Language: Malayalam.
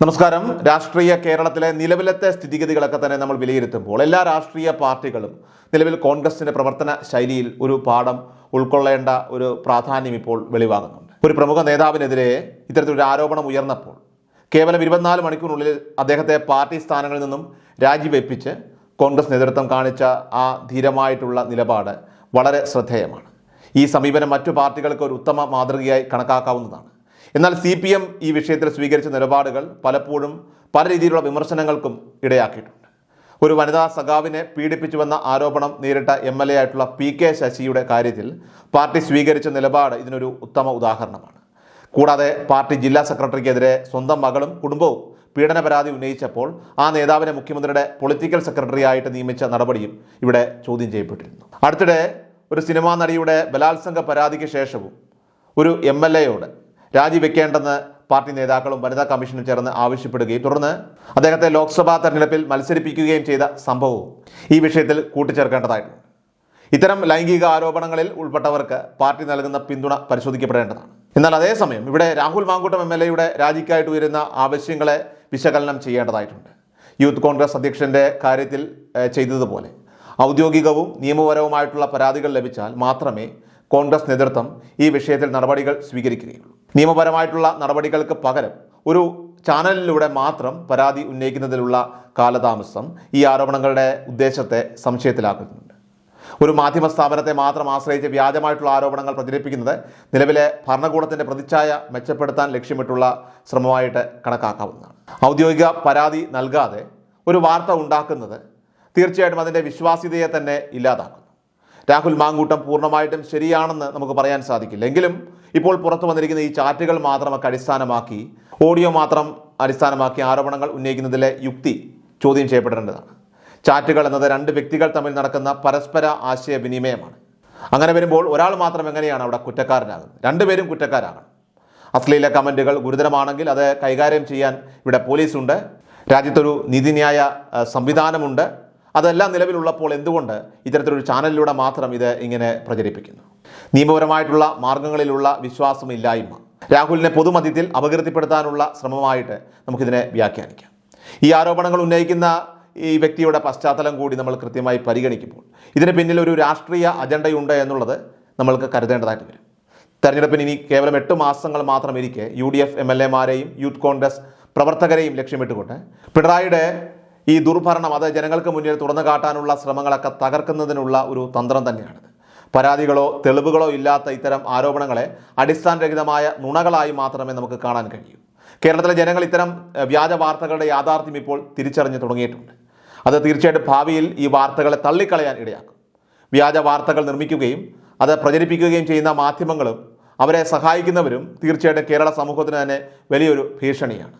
നമസ്കാരം. രാഷ്ട്രീയ കേരളത്തിലെ നിലവിലത്തെ സ്ഥിതിഗതികളൊക്കെ തന്നെ നമ്മൾ വിലയിരുത്തുമ്പോൾ എല്ലാ രാഷ്ട്രീയ പാർട്ടികളും നിലവിൽ കോൺഗ്രസിന്റെ പ്രവർത്തന ശൈലിയിൽ ഒരു പാഠം ഉൾക്കൊള്ളേണ്ട ഒരു പ്രാധാന്യം ഇപ്പോൾ വെളിവാകുന്നുണ്ട്. ഒരു പ്രമുഖ നേതാവിനെതിരെ ഇത്തരത്തിലൊരു ആരോപണം ഉയർന്നപ്പോൾ കേവലം ഇരുപത്തിനാല് മണിക്കൂറിനുള്ളിൽ അദ്ദേഹത്തെ പാർട്ടി സ്ഥാനങ്ങളിൽ നിന്നും രാജിവെപ്പിച്ച് കോൺഗ്രസ് നേതൃത്വം കാണിച്ച ആ ധീരമായിട്ടുള്ള നിലപാട് വളരെ ശ്രദ്ധേയമാണ്. ഈ സമീപനം മറ്റു പാർട്ടികൾക്ക് ഒരു ഉത്തമ മാതൃകയായി കണക്കാക്കാവുന്നതാണ്. എന്നാൽ സി പി എം ഈ വിഷയത്തിൽ സ്വീകരിച്ച നിലപാടുകൾ പലപ്പോഴും പല രീതിയിലുള്ള വിമർശനങ്ങൾക്കും ഇടയാക്കിയിട്ടുണ്ട്. ഒരു വനിതാ സഖാവിനെ പീഡിപ്പിച്ചുവെന്ന ആരോപണം നേരിട്ട എം എൽ എ ആയിട്ടുള്ള പി കെ ശശിയുടെ കാര്യത്തിൽ പാർട്ടി സ്വീകരിച്ച നിലപാട് ഇതിനൊരു ഉത്തമ ഉദാഹരണമാണ്. കൂടാതെ പാർട്ടി ജില്ലാ സെക്രട്ടറിക്കെതിരെ സ്വന്തം മകളും കുടുംബവും പീഡന പരാതി ഉന്നയിച്ചപ്പോൾ ആ നേതാവിനെ മുഖ്യമന്ത്രിയുടെ പൊളിറ്റിക്കൽ സെക്രട്ടറിയായിട്ട് നിയമിച്ച നടപടിയും ഇവിടെ ചോദ്യം ചെയ്യപ്പെട്ടിരുന്നു. അടുത്തിടെ ഒരു സിനിമാ നടിയുടെ ബലാത്സംഗ പരാതിക്ക് ശേഷവും ഒരു എം എൽ എയോട് രാജിവെക്കേണ്ടെന്ന് പാർട്ടി നേതാക്കളും വനിതാ കമ്മീഷനും ചേർന്ന് ആവശ്യപ്പെടുകയും തുടർന്ന് അദ്ദേഹത്തെ ലോക്സഭാ തെരഞ്ഞെടുപ്പിൽ മത്സരിപ്പിക്കുകയും ചെയ്ത സംഭവവും ഈ വിഷയത്തിൽ കൂട്ടിച്ചേർക്കേണ്ടതായിട്ടുണ്ട്. ഇത്തരം ലൈംഗിക ആരോപണങ്ങളിൽ ഉൾപ്പെട്ടവർക്ക് പാർട്ടി നൽകുന്ന പിന്തുണ പരിശോധിക്കപ്പെടേണ്ടതാണ്. എന്നാൽ അതേസമയം ഇവിടെ രാഹുൽ മാങ്കൂട്ടം എം എൽ എയുടെ രാജിക്കായിട്ട് ഉയരുന്ന ആവശ്യങ്ങളെ വിശകലനം ചെയ്യേണ്ടതായിട്ടുണ്ട്. യൂത്ത് കോൺഗ്രസ് അധ്യക്ഷന്റെ കാര്യത്തിൽ ചെയ്തതുപോലെ ഔദ്യോഗികവും നിയമപരവുമായിട്ടുള്ള പരാതികൾ ലഭിച്ചാൽ മാത്രമേ കോൺഗ്രസ് നേതൃത്വം ഈ വിഷയത്തിൽ നടപടികൾ സ്വീകരിക്കുകയുള്ളൂ. നിയമപരമായിട്ടുള്ള നടപടികൾക്ക് പകരം ഒരു ചാനലിലൂടെ മാത്രം പരാതി ഉന്നയിക്കുന്നതിലുള്ള കാലതാമസം ഈ ആരോപണങ്ങളുടെ ഉദ്ദേശത്തെ സംശയത്തിലാക്കുന്നുണ്ട്. ഒരു മാധ്യമ സ്ഥാപനത്തെ മാത്രം ആശ്രയിച്ച് വ്യാജമായിട്ടുള്ള ആരോപണങ്ങൾ പ്രചരിപ്പിക്കുന്നത് നിലവിലെ ഭരണകൂടത്തിന്റെ പ്രതിച്ഛായ മെച്ചപ്പെടുത്താൻ ലക്ഷ്യമിട്ടുള്ള ശ്രമമായിട്ട് കണക്കാക്കാവുന്നതാണ്. ഔദ്യോഗിക പരാതി നൽകാതെ ഒരു വാർത്ത ഉണ്ടാക്കുന്നത് തീർച്ചയായിട്ടും അതിന്റെ വിശ്വാസ്യതയെ തന്നെ ഇല്ലാതാക്കുന്നു. രാഹുൽ മാങ്കൂട്ടം പൂർണമായിട്ടും ശരിയാണെന്ന് നമുക്ക് പറയാൻ സാധിക്കില്ല. എങ്കിലും ഇപ്പോൾ പുറത്തു വന്നിരിക്കുന്ന ഈ ചാറ്റുകൾ മാത്രമൊക്കെ അടിസ്ഥാനമാക്കി ഓഡിയോ മാത്രം അടിസ്ഥാനമാക്കി ആരോപണങ്ങൾ ഉന്നയിക്കുന്നതിലെ യുക്തി ചോദ്യം ചെയ്യപ്പെടേണ്ടതാണ്. ചാറ്റുകൾ എന്നത് രണ്ട് വ്യക്തികൾ തമ്മിൽ നടക്കുന്ന പരസ്പര ആശയവിനിമയമാണ്. അങ്ങനെ വരുമ്പോൾ ഒരാൾ മാത്രം എങ്ങനെയാണ് അവിടെ കുറ്റക്കാരനാകുന്നത്? രണ്ടുപേരും കുറ്റക്കാരാകണം. അശ്ലീല കമന്റുകൾ ഗുരുതരമാണെങ്കിൽ അത് കൈകാര്യം ചെയ്യാൻ ഇവിടെ പോലീസുണ്ട്. രാജ്യത്തൊരു നീതിന്യായ സംവിധാനമുണ്ട്. അതെല്ലാം നിലവിലുള്ളപ്പോൾ എന്തുകൊണ്ട് ഇത്തരത്തിലൊരു ചാനലിലൂടെ മാത്രം ഇത് ഇങ്ങനെ പ്രചരിപ്പിക്കുന്നു? നിയമപരമായിട്ടുള്ള മാർഗങ്ങളിലുള്ള വിശ്വാസമില്ലായ്മ. രാഹുലിനെ പൊതുമധ്യത്തിൽ അപകീർത്തിപ്പെടുത്താനുള്ള ശ്രമമായിട്ട് നമുക്കിതിനെ വ്യാഖ്യാനിക്കാം. ഈ ആരോപണങ്ങൾ ഉന്നയിക്കുന്ന ഈ വ്യക്തിയുടെ പശ്ചാത്തലം കൂടി നമ്മൾ കൃത്യമായി പരിഗണിക്കുമ്പോൾ ഇതിന് പിന്നിൽ ഒരു രാഷ്ട്രീയ അജണ്ടയുണ്ട് എന്നുള്ളത് നമ്മൾക്ക് കരുതേണ്ടതായിട്ട് വരും. തെരഞ്ഞെടുപ്പിന് ഇനി കേവലം എട്ട് മാസങ്ങൾ മാത്രം ഇരിക്കെ U D F M L എമാരെയും youth Congress പ്രവർത്തകരെയും ലക്ഷ്യമിട്ടുകൊണ്ട് പിണറായിയുടെ ഈ ദുർഭരണം അത് ജനങ്ങൾക്ക് മുന്നിൽ തുറന്നു കാട്ടാനുള്ള ശ്രമങ്ങളൊക്കെ തകർക്കുന്നതിനുള്ള ഒരു തന്ത്രം തന്നെയാണ്. പരാതികളോ തെളിവുകളോ ഇല്ലാത്ത ഇത്തരം ആരോപണങ്ങളെ അടിസ്ഥാനരഹിതമായ നുണകളായി മാത്രമേ നമുക്ക് കാണാൻ കഴിയൂ. കേരളത്തിലെ ജനങ്ങൾ ഇത്തരം വ്യാജ വാർത്തകളുടെ യാഥാർത്ഥ്യം ഇപ്പോൾ തിരിച്ചറിഞ്ഞു തുടങ്ങിയിട്ടുണ്ട്. അത് തീർച്ചയായിട്ടും ഭാവിയിൽ ഈ വാർത്തകളെ തള്ളിക്കളയാൻ ഇടയാക്കും. വ്യാജ വാർത്തകൾ നിർമ്മിക്കുകയും അത് പ്രചരിപ്പിക്കുകയും ചെയ്യുന്ന മാധ്യമങ്ങളും അവരെ സഹായിക്കുന്നവരും തീർച്ചയായിട്ടും കേരള സമൂഹത്തിന് തന്നെ വലിയൊരു ഭീഷണിയാണ്.